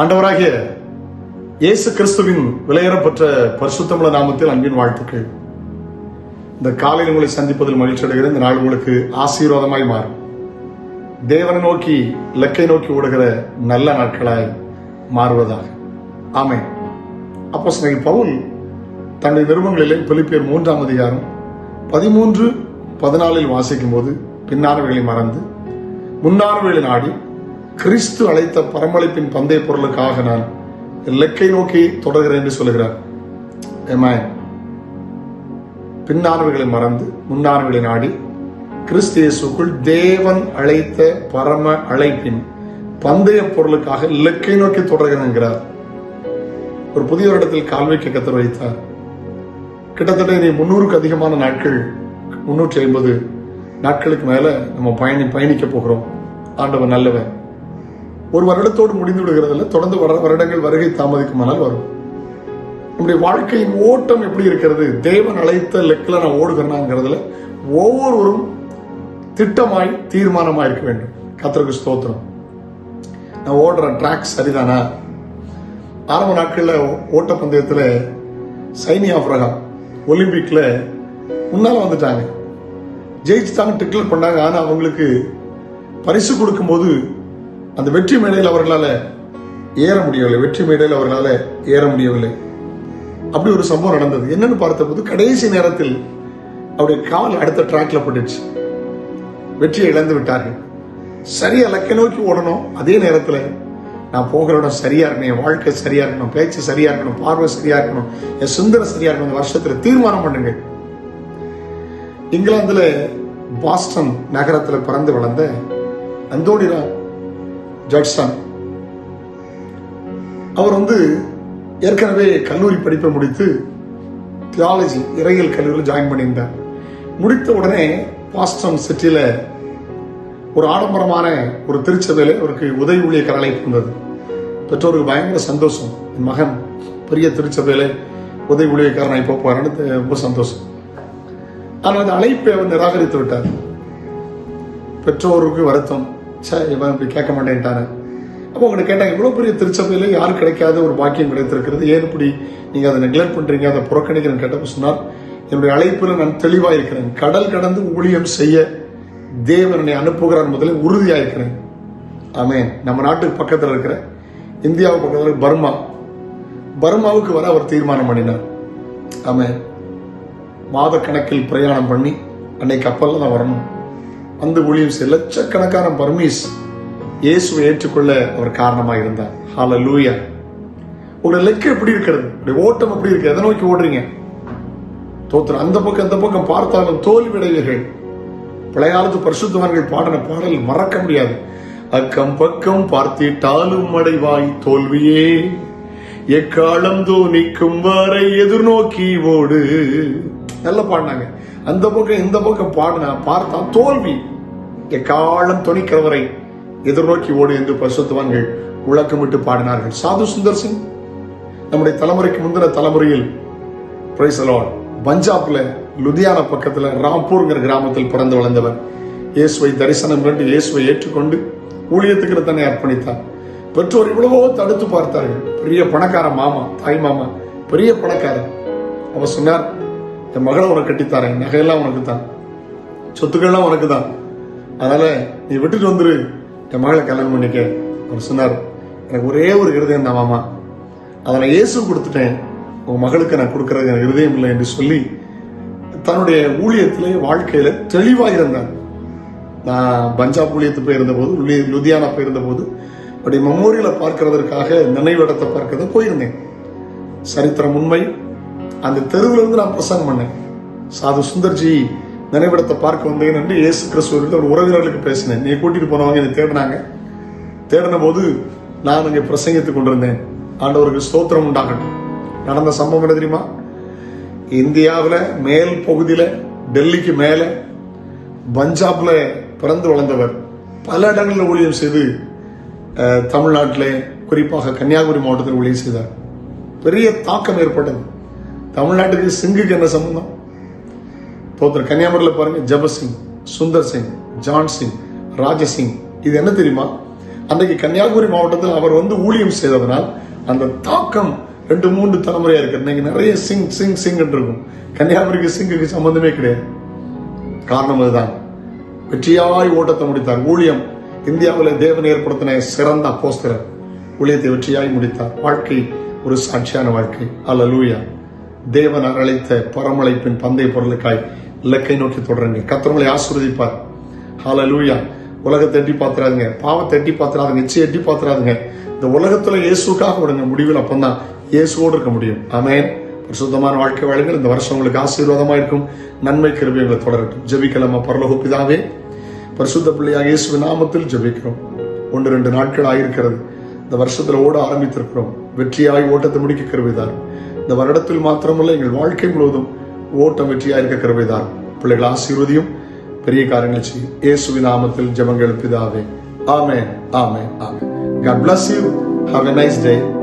ஆண்டவராகிய இயேசு கிறிஸ்துவின் விலையேறப்பட்ட பரிசுத்தமிழ நாமத்தில் அன்பின் வாழ்த்துக்கள். இந்த காலையில் உங்களை சந்திப்பதில் மகிழ்ச்சி அடைகிற இந்த நாள் உங்களுக்கு ஆசீர்வாதமாய் மாறும். தேவனை நோக்கி இலக்கை நோக்கி ஓடுகிற நல்ல நாட்களாய் மாறுவதாக. ஆமை அப்போ பவுல் தன்னுடைய நிருபங்களிலே பிலிப்பியர் மூன்றாம் அதிகாரம் பதிமூன்று பதினாலில் வாசிக்கும் போது பின்னானவைகளை மறந்து முன்னானவைகளை நாடி கிறிஸ்து அழைத்த பரமளிப்பின் பந்தய பொருளுக்காக நான் இலக்கை நோக்கி தொடர்கிறேன் என்று சொல்லுகிறார். Amen. பின்னானவைகளை மறந்து முன்னானவர்களை நாடி கிறிஸ்து இயேசுக்குள் தேவன் அழைத்த பரம அழைப்பின் பந்தய பொருளுக்காக இலக்கை நோக்கி தொடர்கிறேன் என்கிறார். ஒரு புதிய வருடத்தில் கால்வைக்கு கத்தர் வைத்தார். கிட்டத்தட்ட இனி முன்னூறுக்கு அதிகமான நாட்கள் முன்னூற்றி ஐம்பது நாட்களுக்கு மேல நம்ம பயணி பயணிக்க போகிறோம். ஆண்டவன் நல்லவன் ஒரு வருடத்தோடு முடிந்து விடுகிறதில்ல. தொடர்ந்து வர வருடங்கள் வருகை தாமதிக்குமானால் வரும். நம்முடைய வாழ்க்கையின் ஓட்டம் எப்படி இருக்கிறது? தேவன் அழைத்த லெக்கில் நான் ஓடுகிறேனாங்கிறதுல ஒவ்வொருவரும் திட்டமாய் தீர்மானமாக இருக்க வேண்டும். கத்தருக்கு ஸ்தோத்திரம். நான் ஓடுற ட்ராக் சரிதானா? ஆரம்ப நாட்களில் ஓட்டப்பந்தயத்தில் சைனி ஆஃப்ரகா ஒலிம்பிக்கில் முன்னால் வந்துட்டாங்க. ஜெயிச்சுட்டாங்க டிக்ளேர் பண்ணாங்க. ஆனால் அவங்களுக்கு பரிசு கொடுக்கும்போது அந்த வெற்றி மேடையில் அவர்களால் ஏற முடியவில்லை. வெற்றி மேடையில் அவர்களால் ஏற முடியவில்லை. அப்படி ஒரு சம்பவம் நடந்தது. என்னன்னு பார்த்தபோது கடைசி நேரத்தில் அவருடைய கால் அடுத்த ட்ராக்ல பட்டுச்சு. வெற்றியை இழந்து விட்டார்கள். சரியா லக்கை நோக்கி ஓடணும். அதே நேரத்தில் நான் போகிற இடம் சரியா இருக்கணும். என் வாழ்க்கை சரியா இருக்கணும். பேச்சு சரியா இருக்கணும். பார்வை சரியா இருக்கணும். என் சுந்தரம் சரியா இருக்கணும். இந்த வருஷத்துல தீர்மானம் பண்ணுங்க இங்கிலாந்துல பாஸ்டன் நகரத்துல பிறந்து வளர்ந்த அந்தோடிதான் ஜார்ஜ்தான் அவர் வந்து ஏற்கனவே கல்லூரி படிப்பை முடித்து தியாலஜி இறையியல் கல்லூரியில் ஜாயின் பண்ணியிருந்தார். முடித்த உடனே பாஸ்டம் சிட்டியில் ஒரு ஆடம்பரமான ஒரு திருச்சபையில் அவருக்கு உதவி ஊழியர் அழைப்பு இருந்தது. பெற்றோருக்கு பயங்கர சந்தோஷம். என் மகன் பெரிய திருச்சபையில் உதவி ஊழியக்காரன் இப்போ போறான்னு ரொம்ப சந்தோஷம். ஆனால் அந்த அழைப்பை அவர் நிராகரித்து விட்டார். பெற்றோருக்கு வருத்தம். சார் இவன் இப்படி கேட்க மாட்டேன்ட்டாரு அப்போ உங்களை கேட்டாங்க இவ்வளோ பெரிய திருச்சபையில் யாரும் கிடைக்காத ஒரு பாக்கியம் கிடைத்திருக்கிறது? ஏன் இப்படி நீங்கள் அதை நெக்லெக்ட் பண்ணுறீங்க அதை புறக்கணிக்கிறேன்னு கேட்டப்ப சொன்னார் என்னுடைய அழைப்பில் நான் தெளிவாக இருக்கிறேன். கடல் கடந்து ஊழியம் செய்ய தேவனை என்னை அனுப்புகிறார் முதலில் உறுதியாக இருக்கிறேன். ஆமேன். நம்ம நாட்டுக்கு பக்கத்தில் இருக்கிற இந்தியாவுக்கு பக்கத்தில் பர்மா. பர்மாவுக்கு வர அவர் தீர்மானம் பண்ணினார். ஆமேன். மாத கணக்கில் பிரயாணம் பண்ணி அன்னைக்கு கப்பலில் தான் வரணும். அந்த ஊழியம் செய்ய லட்சக்கணக்கான பர்மீஸ் இயேசுவை ஏற்றுக்கொள்ள அவர் காரணமாக இருந்தார். ஹால லூயா உங்களுடைய லெக்கு எப்படி இருக்கிறது? உங்களுடைய ஓட்டம் எப்படி இருக்கு எதை நோக்கி ஓடுறீங்க? தோத்திரம் அந்த பக்கம் அந்த பக்கம் பார்த்தாலும் தோல்வி அடைவீர்கள் பரிசுத்தவான்கள் பாடின பாடல் மறக்க முடியாது. அக்கம் பக்கம் பார்த்திட்டாலும் அடைவாய் தோல்வியே. எக்காலம் தோனிக்கும் வரை எதிர்நோக்கி ஓடு. நல்லா பாடினாங்க. அந்த பக்கம் இந்த பக்கம் பாடினா பார்த்தா தோல்வி. எக்காலம் துணிக்கிறவரை எதிர்நோக்கி ஓடு என்று பரிசுத்தவான்கள் முழக்கமிட்டு பாடினார்கள். சாது சுந்தர் சிங் நம்முடைய தலைமுறைக்கு முந்தின தலைமுறையில் பிரைஸ் பஞ்சாப்ல லுதியானா பக்கத்துல ராம்பூர்ங்கிற கிராமத்தில் பிறந்து வளர்ந்தவர். இயேசுவை தரிசனம் கண்டு இயேசுவை ஏற்றுக்கொண்டு ஊழியத்துக்கு தன்னை அர்ப்பணித்தார். பெற்றோர் இவ்வளவோ தடுத்து பார்த்தார்கள். பெரிய பணக்கார மாமா தாய் மாமா பெரிய பணக்காரர் அவர் சொன்னார் என் மகளை உனக்கு கட்டித்தாரேன் நகையெல்லாம் உனக்கு தான். சொத்துக்கள்லாம் உனக்கு தான். அதனால நீ விட்டுட்டு வந்துரு. என் மகளை கல்யாணம் பண்ணிக்க. அவர் சொன்னார் எனக்கு ஒரே ஒரு இருதயம் தான் மாமா. அதை நான் இயேசு கொடுத்துட்டேன். உன் மகளுக்கு நான் கொடுக்கறது எனக்கு இருதயம் இல்லை என்று சொல்லி தன்னுடைய ஊழியத்திலே வாழ்க்கையில தெளிவாக இருந்தார். நான் பஞ்சாப் ஊழியத்து போயிருந்த போது லுதியானா போயிருந்த போது அப்படி மெமோரியலை பார்க்கறதற்காக நினைவிடத்தை பார்க்கறது போயிருந்தேன். சரித்திரம் உண்மை. அந்த தெருவில் இருந்து நான் பிரசங்கம் பண்ணேன். சாது சுந்தர்ஜி நினைவிடத்தை பார்க்க வந்தேன் என்று இயேசு கிறிஸ்துவ ஒரு உறவினர்களுக்கு பேசினேன். நீ கூட்டிட்டு போனவங்க என்னை தேடினாங்க. தேடின போது நான் அங்கே பிரசங்கித்துக் கொண்டிருந்தேன். ஆண்டவருக்கு ஸ்தோத்திரம் உண்டாகட்டும். நடந்த சம்பவம் என்ன தெரியுமா? இந்தியாவில் மேல் பகுதியில் டெல்லிக்கு மேலே பஞ்சாப்ல பிறந்து வளர்ந்தவர் பல இடங்களில் ஊழியம் செய்து தமிழ்நாட்டிலே குறிப்பாக கன்னியாகுமரி மாவட்டத்தில் உள்ளே செய்தார். பெரிய தாக்கம் ஏற்பட்டது. தமிழ்நாட்டுக்கு சிங்குக்கு என்ன சம்பந்தம்? தோத்தர் கன்னியாகுமரியில் பாருங்க ஜபசிங் சுந்தர் சிங் ஜான் சிங் ராஜசிங் இது என்ன தெரியுமா? அன்றைக்கு கன்னியாகுமரி மாவட்டத்தில் அவர் வந்து ஊழியம் செய்ததனால் அந்த தாக்கம் ரெண்டு மூன்று தலைமுறையா இருக்கு. இன்னைக்கு நிறைய சிங் சிங் சிங் இருக்கும். கன்னியாகுமரிக்கு சிங்குக்கு சம்பந்தமே கிடையாது. காரணம் அதுதான். வெற்றியாய் ஓட்டத்தை முடித்தார். ஊழியம் இந்தியாவில் தேவன் ஏற்படுத்தின சிறந்த அப்போஸ்தலர். ஊழியத்தை வெற்றியாய் முடித்தார். வாழ்க்கை ஒரு சாட்சியான வாழ்க்கை. அல்ல தேவன் அழைத்த பரமழைப்பின் பந்தய பொருளுக்காய் இலக்கை நோக்கி தொடருங்க கத்திரங்களை ஆசீர்வதிப்பார். லூயா உலகத்தை எட்டி பார்த்துறாதுங்க பாவத்தை எட்டி பார்த்துறாதுங்க நிச்சயம் எட்டி பார்த்துறாதுங்க இந்த உலகத்துல இயேசுக்காக விடுங்க. முடிவில் அப்பந்தான் இயேசுவோடு இருக்க முடியும். ஆமென். பரிசுத்தமான வாழ்க்கை வாழுங்கள். இந்த வருஷம் உங்களுக்கு ஆசீர்வாதமாக இருக்கும். நன்மை கிருபியங்களை தொடரட்டும். ஜெபிக்கலாமா? பரலோக பிதாவே பரிசுத்த பிள்ளையாக இயேசு நாமத்தில் ஜெபிக்கிறோம். ஒன்று ரெண்டு நாட்கள் ஆகியிருக்கிறது இந்த வருஷத்தில் ஓட ஆரம்பித்திருக்கிறோம். வெற்றியாய் ஓட்டத்தை முடிக்க கருவிதார். இந்த வருடத்தில் மாத்திரமல்ல எங்கள் வாழ்க்கை முழுவதும் ஓட்டம் வெற்றியாக இருக்க கருவிதார். பிள்ளைகள் ஆசீர்வதியும் பெரிய காரியங்களை செய்யும். இயேசுவின் நாமத்தில் ஜபங்கள் பிதாவே. ஆமே ஆமே ஆமே God bless you. Have a nice day.